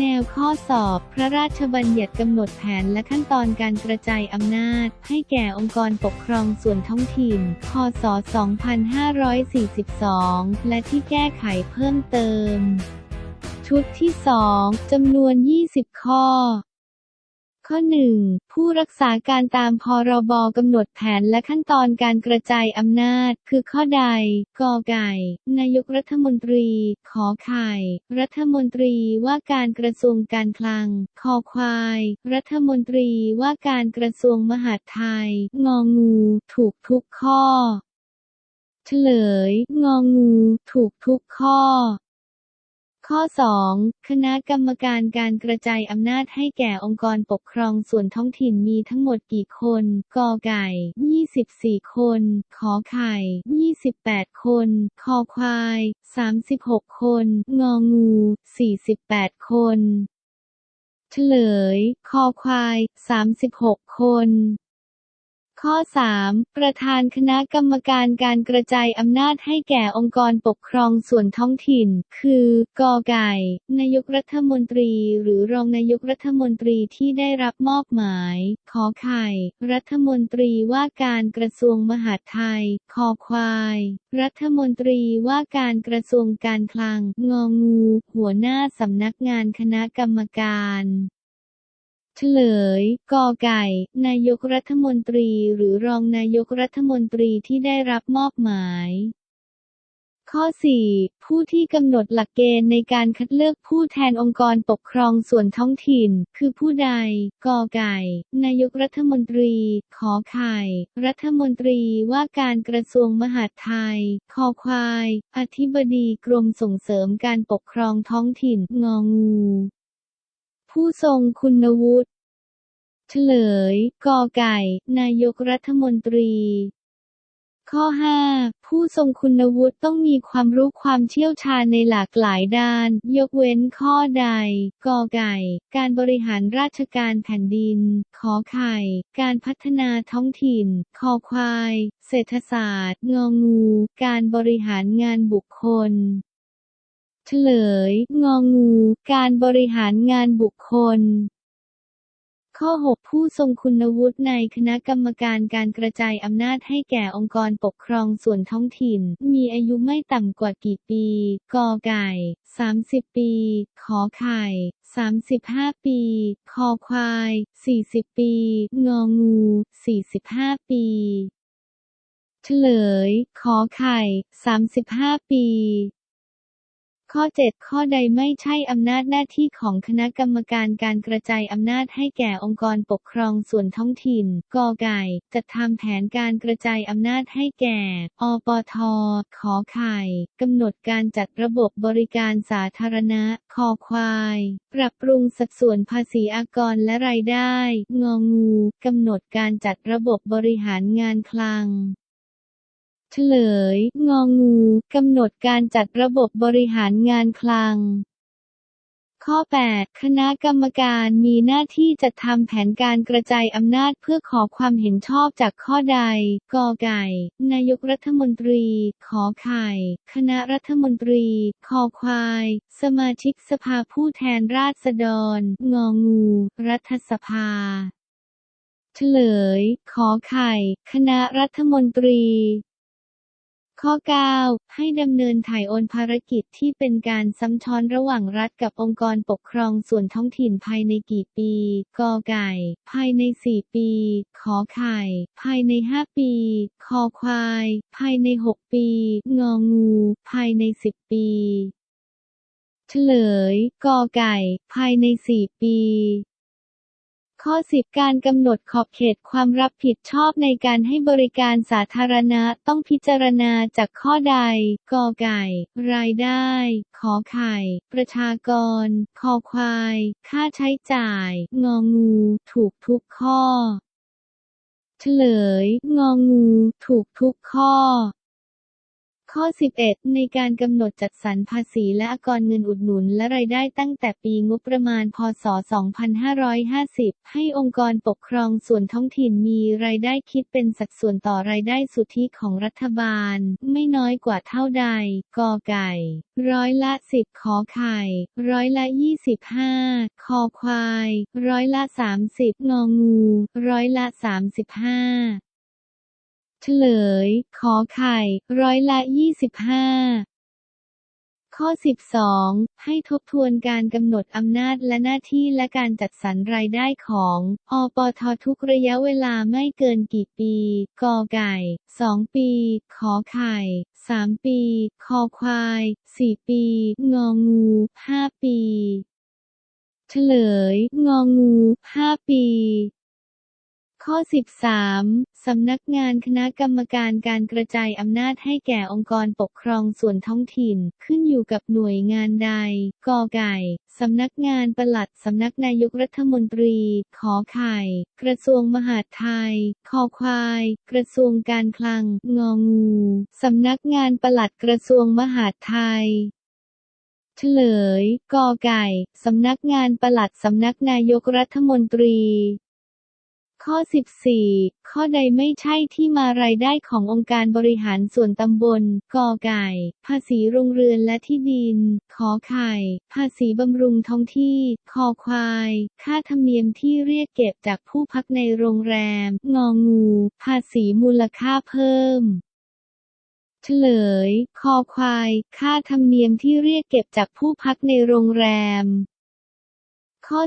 แนวข้อสอบพระราชบัญญัติกำหนดแผนและขั้นตอนการกระจายอำนาจ ให้แก่องค์กรปกครองส่วนท้องถิ่น พศ 2542 และที่แก้ไขเพิ่มเติม ชุดที่ 2จำนวน 20 ข้อ ข้อ 1. ผู้รักษาการตามพรบกำหนดแผนและขั้นตอนการกระจายอำนาจ คือข้อใด กอไก่ นายกรัฐมนตรี ขอไข่ รัฐมนตรีว่าการกระทรวงการคลัง คอควาย รัฐมนตรีว่าการกระทรวงมหาดไทย งองู ถูกทุกข้อ เฉลย งองู ถูกทุกข้อ ข้อ 2. คณะกรรมการการกระจายอำนาจให้แก่องค์กรปกครองส่วนท้องถิ่นมีทั้งหมดกี่คน กอไก่ 24 คน ขอไข่ 28 คน คอควาย 36 คน งองู 48 คน เฉลย คอควาย 36 คน ข้อ 3. ประธานคณะกรรมการการกระจายอำนาจให้แก่องค์กรปกครองส่วนท้องถิ่น คือกอไก่ นายกรัฐมนตรี หรือรองนายกรัฐมนตรีที่ได้รับมอบหมาย ขอไข่ รัฐมนตรีว่าการกระทรวงมหาดไทย คอควาย รัฐมนตรีว่าการกระทรวงการคลัง งองู หัวหน้าสำนักงานคณะกรรมการ เฉลย กอไก่ นายกรัฐมนตรีหรือรองนายกรัฐมนตรีที่ได้รับมอบหมาย ข้อ 4. ผู้ที่กำหนดหลักเกณฑ์ในการคัดเลือกผู้แทนองค์กรปกครองส่วนท้องถิ่น คือผู้ใด กอไก่ นายกรัฐมนตรี ขอไข่ รัฐมนตรีว่าการกระทรวงมหาดไทย คอควาย อธิบดีกรมส่งเสริมการปกครองท้องถิ่น งองู ผู้ทรงคุณวุฒิเฉลย กอไก่ นายกรัฐมนตรี ข้อ 5 ผู้ทรงคุณวุฒิต้องมีความรู้ความเชี่ยวชาญในหลากหลายด้าน ยกเว้นข้อใด กอไก่ การบริหารราชการแผ่นดิน ขอไข่ การพัฒนาท้องถิ่น คอควาย เศรษฐศาสตร์ งองู การบริหารงานบุคคล เฉลย งองู การบริหารงานบุคคล ข้อ 6 ผู้ทรงคุณวุฒิในคณะกรรมการการกระจายอำนาจให้แก่องค์กรปกครองส่วนท้องถิ่น มีอายุไม่ต่ำกว่ากี่ปี กอไก่ 30 ปี ขอไข่ 35 ปี คอควาย 40 ปี งองู 45 ปีเฉลย ขอไข่ 35 ปี ข้อ 7 ข้อใดไม่ใช่อำนาจหน้าที่ของคณะกรรมการการกระจายอำนาจให้แก่องค์กรปกครองส่วนท้องถิ่นกอไก่ จัดทำแผนการกระจายอำนาจให้แก่ อปท ขอไข่ กำหนดการจัดระบบบริการสาธารณะ คอควาย ปรับปรุงสัดส่วนภาษีอากรและรายได้ งองู กำหนดการจัดระบบบริหารงานคลัง เฉลย งองู กำหนดการจัดระบบบริหารงานคลัง ข้อ 8 คณะกรรมการมีหน้าที่จัดทำแผนการกระจายอำนาจเพื่อขอความเห็นชอบจากข้อใด กอไก่ นายกรัฐมนตรี ขอไข่ คณะรัฐมนตรี คอควาย สมาชิกสภาผู้แทนราษฎร งองู รัฐสภาเฉลย ขอไข่ คณะรัฐมนตรี ข้อ 9 ให้ดำเนินถ่ายโอนภารกิจที่เป็นการซ้ำซ้อนระหว่างรัฐกับองค์กรปกครองส่วนท้องถิ่นภายในกี่ปี กอไก่ ภายใน 4 ปี ขอไข่ ภายใน 5 ปี คอควาย ภายใน 6 ปี งองู ภายใน 10 ปี เฉลย กอไก่ ภายใน 4 ปี ข้อ 10 การกำหนดขอบเขตความรับผิดชอบในการให้บริการสาธารณะต้องพิจารณาจากข้อใด กอไก่ รายได้ ขอไข่ ประชากร คอควาย ค่าใช้จ่าย งองู ถูกทุกข้อ เฉลย งองู ถูกทุกข้อ ข้อ 11 ในการกำหนดจัดสรรภาษีและอากรเงินอุดหนุนและรายได้ตั้งแต่ปีงบประมาณ พศ 2550 ให้องค์กรปกครองส่วนท้องถิ่นมีรายได้คิดเป็นสัดส่วนต่อรายได้สุทธิของรัฐบาล ไม่น้อยกว่าเท่าใด กอไก่ ร้อยละ 10 ขอไข่ ร้อยละ 25 คอควาย ร้อยละ 30 งองู ร้อยละ 35 เฉลย ขอไข่ ร้อยละ 25ข้อ 12 ให้ทบทวนการกำหนดอำนาจและหน้าที่และการจัดสรรรายได้ของ อปททุกระยะเวลาไม่เกินกี่ปี กอไก่ 2 ปี ขอไข่ 3 ปี คอควาย 4 ปี งองู 5 ปี เฉลย งองู 5 ปี ข้อ 13 สำนักงานคณะกรรมการการกระจายอำนาจให้แก่องค์กรปกครองส่วนท้องถิ่น ขึ้นอยู่กับหน่วยงานใด กอไก่ สำนักงานปลัด สำนักนายกรัฐมนตรี ขอไข่ กระทรวงมหาดไทย คอควาย กระทรวงการคลัง งองู สำนักงานปลัดกระทรวงมหาดไทยเฉลย กอไก่ สำนักงานปลัดสำนักนายกรัฐมนตรี ข้อ 14 ข้อใดไม่ใช่ที่มารายได้ขององค์การบริหารส่วนตำบล กอไก่ ภาษีโรงเรือนและที่ดิน ขอไข่ ภาษีบำรุงท้องที่ คอควาย ค่าธรรมเนียมที่เรียกเก็บจากผู้พักในโรงแรม งองู ภาษีมูลค่าเพิ่มเฉลย คอควาย ค่าธรรมเนียมที่เรียกเก็บจากผู้พักในโรงแรม ข้อ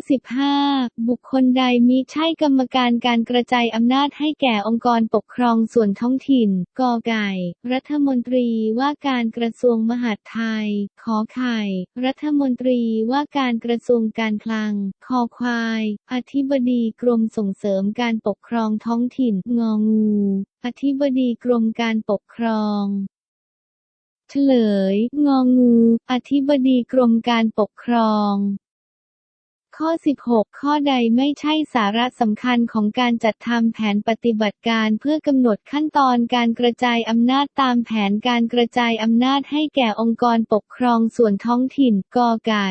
15 บุคคลใดมิใช่กรรมการการกระจายอำนาจให้แก่องค์กรปกครองส่วนท้องถิ่น กอไก่ รัฐมนตรีว่าการกระทรวงมหาดไทย ขอไข่ รัฐมนตรีว่าการกระทรวงการคลัง คอควาย อธิบดีกรมส่งเสริมการปกครองท้องถิ่น งองู อธิบดีกรมการปกครองเฉลย งองู อธิบดีกรมการปกครอง ข้อ 16 ข้อใดไม่ใช่สาระสำคัญของการจัดทำแผนปฏิบัติการเพื่อกำหนดขั้นตอนการกระจายอำนาจตามแผนการกระจายอำนาจให้แก่องค์กรปกครองส่วนท้องถิ่นกอไก่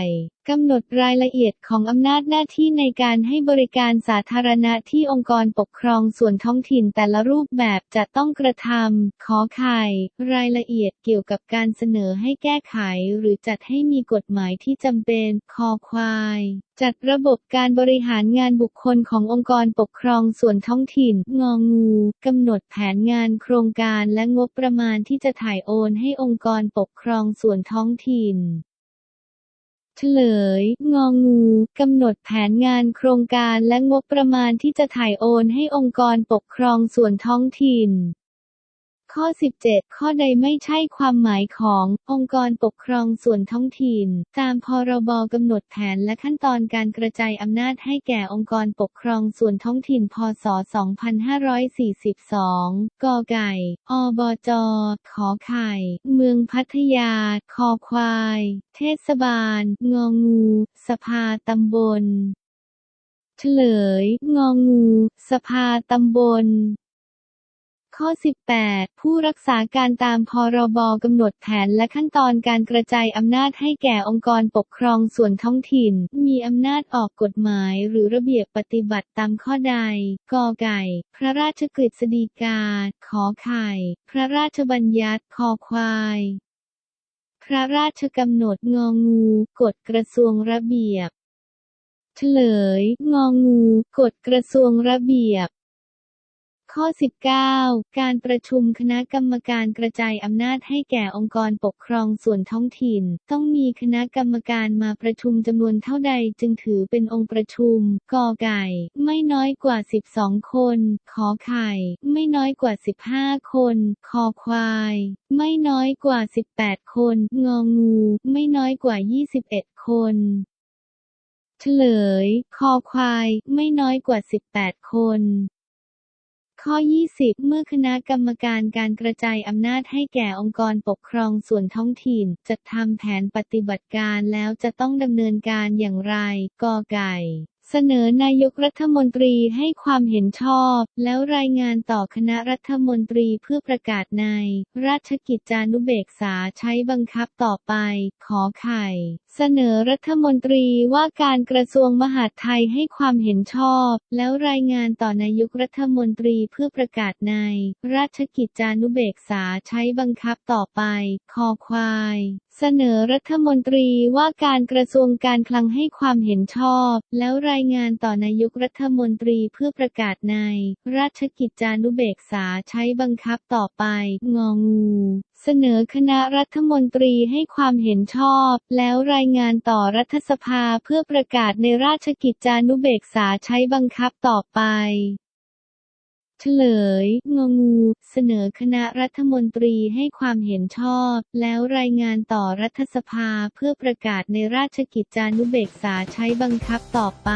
กำหนดรายละเอียดของอำนาจหน้าที่ในการให้บริการสาธารณะที่องค์กรปกครองส่วนท้องถิ่นแต่ละรูปแบบจะต้องกระทำขอไข่รายละเอียดเกี่ยวกับการเสนอให้แก้ไขหรือจัดให้มีกฎหมายที่จำเป็นคอควายจัดระบบการบริหารงานบุคคลขององค์กรปกครองส่วนท้องถิ่น งองูกำหนดแผนงานโครงการและงบประมาณที่จะถ่ายโอนให้องค์กรปกครองส่วนท้องถิ่น เฉลย งองูกำหนดแผนงานโครงการและงบประมาณที่จะถ่ายโอนให้องค์กรปกครองส่วนท้องถิ่น ข้อ 17 ข้อใดไม่ใช่ความหมายของ องค์กรปกครองส่วนท้องถิ่น ตามพรบกำหนดแผนและขั้นตอนการกระจายอำนาจให้แก่องค์กรปกครองส่วนท้องถิ่น พศ 2542 กไก่ อบจ ขอไข่ เมืองพัทยา คอควาย เทศบาล งองู สภาตำบล เฉลย งองู สภาตำบล ข้อ 18 ผู้รักษาการตามพรบกำหนดแผนและขั้นตอนการกระจายอำนาจให้แก่องค์กรปกครองส่วนท้องถิ่น มีอำนาจออกกฎหมายหรือระเบียบปฏิบัติตามข้อใด กอไก่ พระราชกฤษฎีกา ขอไข่ พระราชบัญญัติ คอควาย พระราชกำหนดงองู กฎกระทรวงระเบียบ เฉลย งองู กฎกระทรวงระเบียบ ข้อ 19 การประชุมคณะกรรมการกระจายอำนาจให้แก่องค์กรปกครองส่วนท้องถิ่น ต้องมีคณะกรรมการมาประชุมจำนวนเท่าใดจึงถือเป็นองค์ประชุม กอไก่ ไม่น้อยกว่า 12 คน ขอไข่ ไม่น้อยกว่า 15 คน คอควาย ไม่น้อยกว่า 18 คน งองู ไม่น้อยกว่า 21 คนเฉลย คอควาย ไม่น้อยกว่า 18 คน ข้อ 20 เมื่อคณะกรรมการการกระจายอำนาจให้แก่องค์กรปกครองส่วนท้องถิ่นจัดทำแผนปฏิบัติการแล้วจะต้องดำเนินการอย่างไร กอไก่ เสนอนายกรัฐมนตรีให้ความเห็นชอบ แล้วรายงานต่อคณะรัฐมนตรีเพื่อประกาศใน ราชกิจจานุเบกษาใช้บังคับต่อไป ขอไข่ เสนอรัฐมนตรีว่าการกระทรวงมหาดไทยให้ความเห็นชอบ แล้วรายงานต่อนายกรัฐมนตรีเพื่อประกาศใน ราชกิจจานุเบกษาใช้บังคับต่อไป คอควาย เสนอรัฐมนตรีว่าการกระทรวงการคลังให้ความเห็นชอบ แล้วรายงานต่อนายกรัฐมนตรีเพื่อประกาศใน ราชกิจจานุเบกษาใช้บังคับต่อไป งองู เสนอคณะรัฐมนตรีให้ความเห็นชอบ แล้วรายงานต่อรัฐสภาเพื่อประกาศในราชกิจจานุเบกษาใช้บังคับต่อไป เฉลย งงู เสนอคณะรัฐมนตรีให้ความเห็นชอบ แล้วรายงานต่อรัฐสภาเพื่อประกาศในราชกิจจานุเบกษาใช้บังคับต่อไป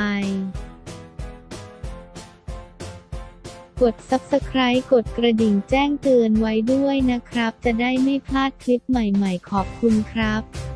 กด Subscribe กดกระดิ่งแจ้งเตือนไว้ด้วยนะครับ จะได้ไม่พลาดคลิปใหม่ๆ ขอบคุณครับ